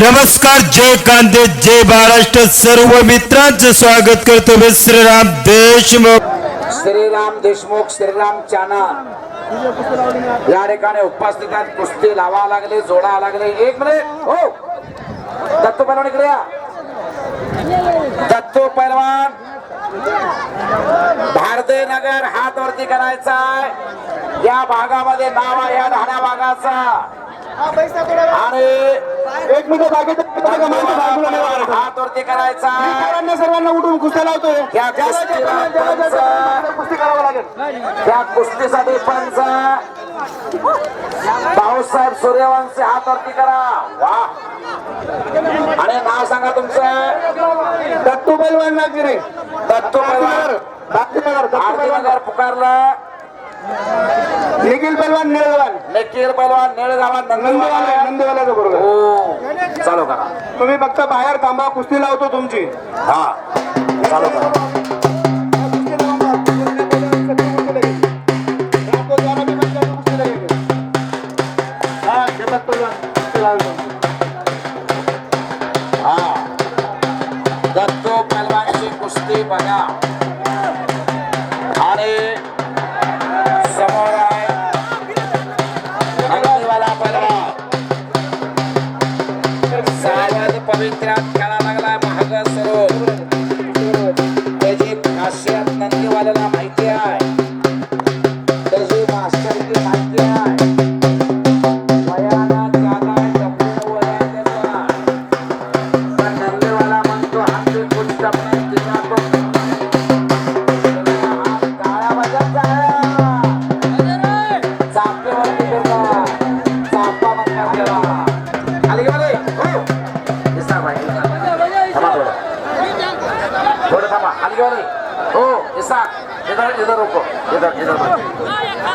नमस्कार जय कांदे जय महाराष्ट्र. सर्व मित्रांचं स्वागत करतो मी श्रीराम देशमुख. श्रीराम देशमुख श्रीराम चाना. या ठिकाणी उपस्थित आहेत. कुस्ती लावा लागले जोडा लागले. एक मिनिट हो. दत्तू पैलवान इकडे या. दत्तू पैलवान भारतीय नगर हात वरती करायचा या भागामध्ये नाव आहे या ढाण्या भागाचा. आणि एक मिनिट बाकी हात वरती करायचा. सर्वांना उठून कुस्त्या लावतोय. या कुस्तीला पंच कुस्ती करावं लागेल. त्या कुस्तीसाठी पंच. भाऊसाहेब सूर्यवंशी हात वरती करा. वा. आणि नाव सांगा तुमचं. दत्तू पैलवान नागगिरे दत्तू पैलवान पैलवान आरतीनगर पुकारलं. निखिल पैलवान निळवान नकीर पैलवान निळगावा नंदीवाला नंदीवाला नंदीवाल्याचं बरोबर हो. चालू करा. तुम्ही फक्त बाहेर थांबा कुस्ती लावतो तुमची. हा. चालू करा. हा. दत्तू पैलवानची कुस्ती बघा. लागलाय महाग सरोवर थोडं हो इसाक इधर इधर रुको. इधर इधर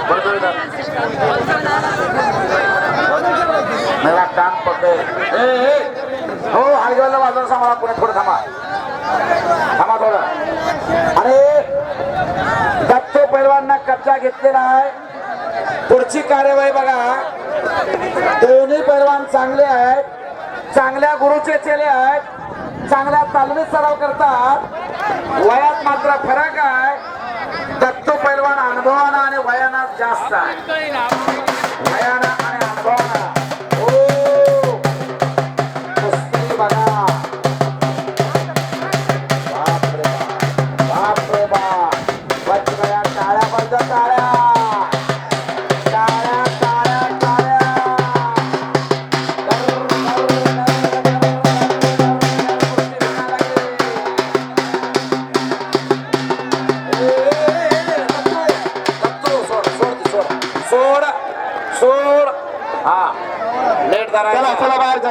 बड़ो इधर मेरा कान पकड़. ए ए. हो हलगेवाला बाजार सांभाळा पुढे थोडं थांबा. थांबा थोडं. आणि दत्तो पैलवांना कब्जा घेतलेला आहे. पुढची कार्यवाही बघा. दोन्ही पैलवान चांगले आहेत. चांगल्या गुरुचे चेले आहेत. चांगल्या तालमीत सराव करतात. वयात मात्र फरक आहे. दत्तो पैलवान अनुभवानं आणि वयानं जास्त आहे. वयानं आणि अनुभवानं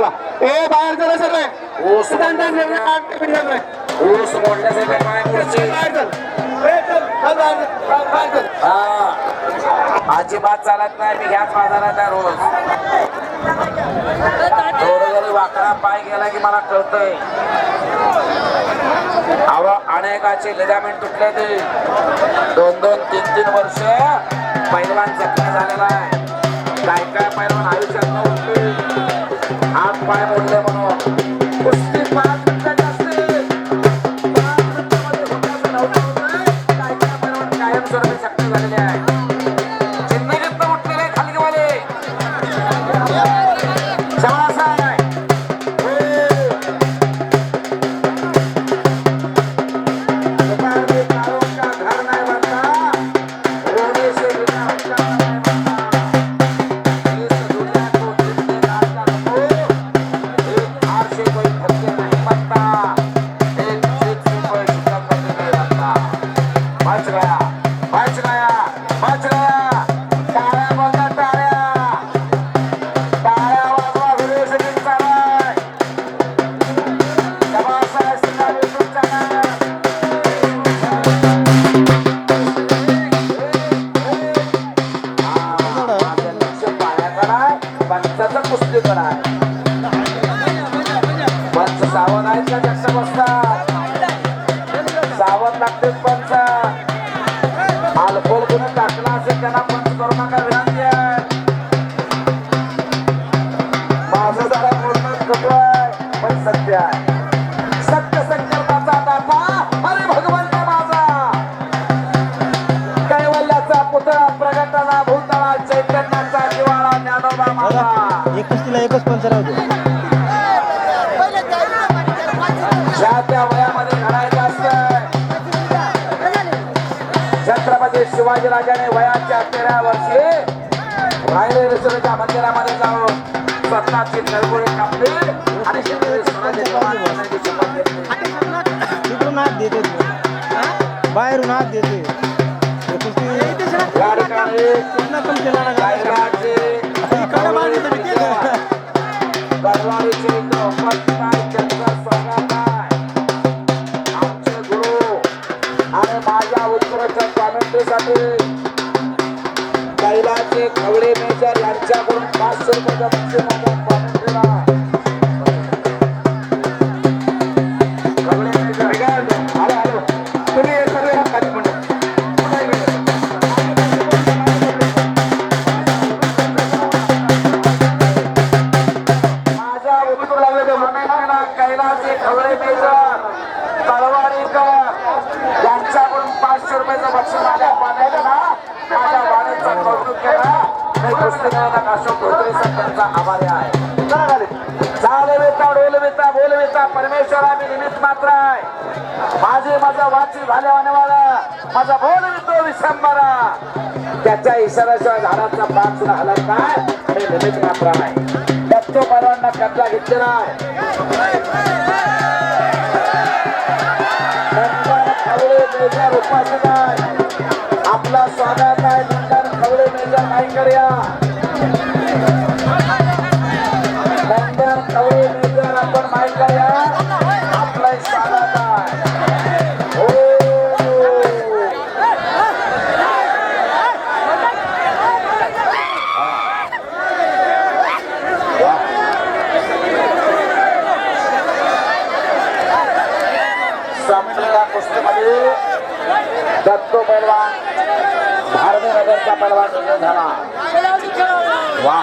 चला चला ए बाहेर चला सगळे. ऊस ऊस मोडण्यासाठी पुढचे हा. अजिबात चालत नाही. मी ह्याच बाजारात आहे रोज. थोडं जरी वाकडा पाय गेला की मला कळतंय. अव अनेकाचे लिगामेंट तुटले ते. दोन दोन तीन तीन वर्ष पैलवान जखमी झालेला आहे. काय काय पैलवान आयुष्यात नव्हते. पाय मोडले म्हणून कुस्ती पाच मिनिटाची असते पाच मिनिटामध्ये होण्याचं नव्हतं होतं. काय कायमस्वरूपी जखमी झालेले आहे Fantastic. छत्रपती शिवाजीराजाने वयाच्या तेरा वर्षी रायरेश्वराच्या मंदिरामध्ये जाऊन स्वतःची नळगुळी कापली आणि ते. बाहेरून हात देते. या ठिकाणी कुठला उत्तराच्या कॉमेंट्रीसाठी कैलाचे खवडे मेजर यांच्याकडून पाचशे रुपयाच्या बक्षीस माझ्या माझ्या वाणीचं कौतुक केलं मी त्यांचा आभारी आहे परमेश्वर निमित्त मात्र आहे माझा वाची झाल्यावाने माझा बोल वितो त्याच्या इशाऱ्याशिवाय झाडाचा पाक सुद्धा हलत नाही हे निमित्त मात्र आहे दत्तो परवांना कब्जा घेतलेला आहे नंदन खवळे मेजर नंदन मेजर नाईकर या नगरचा पैलवान विजय झाला. वा.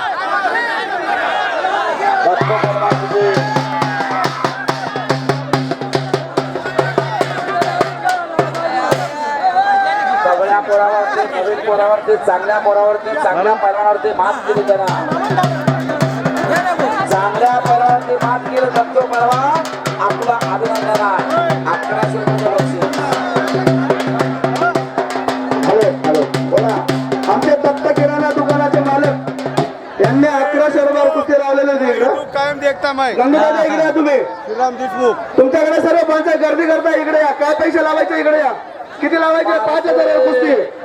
सगळ्या पोरावरती नवीन पोरावरती चांगल्या पोरावरती चांगल्या पैलवानावरती मात केली त्यांना चांगल्या पोरावरती मात केलं दत्तो परवा आपला अभिनंदन आहे कायम देखता माय गंगाबाई इकडे या तुम्ही. श्रीराम देशमुख. तुमच्याकडे सर्व पंचायत गर्दी करता इकडे या. काय पैसे लावायचे इकडे या. किती लावायचे? पाच हजार कुस्ती.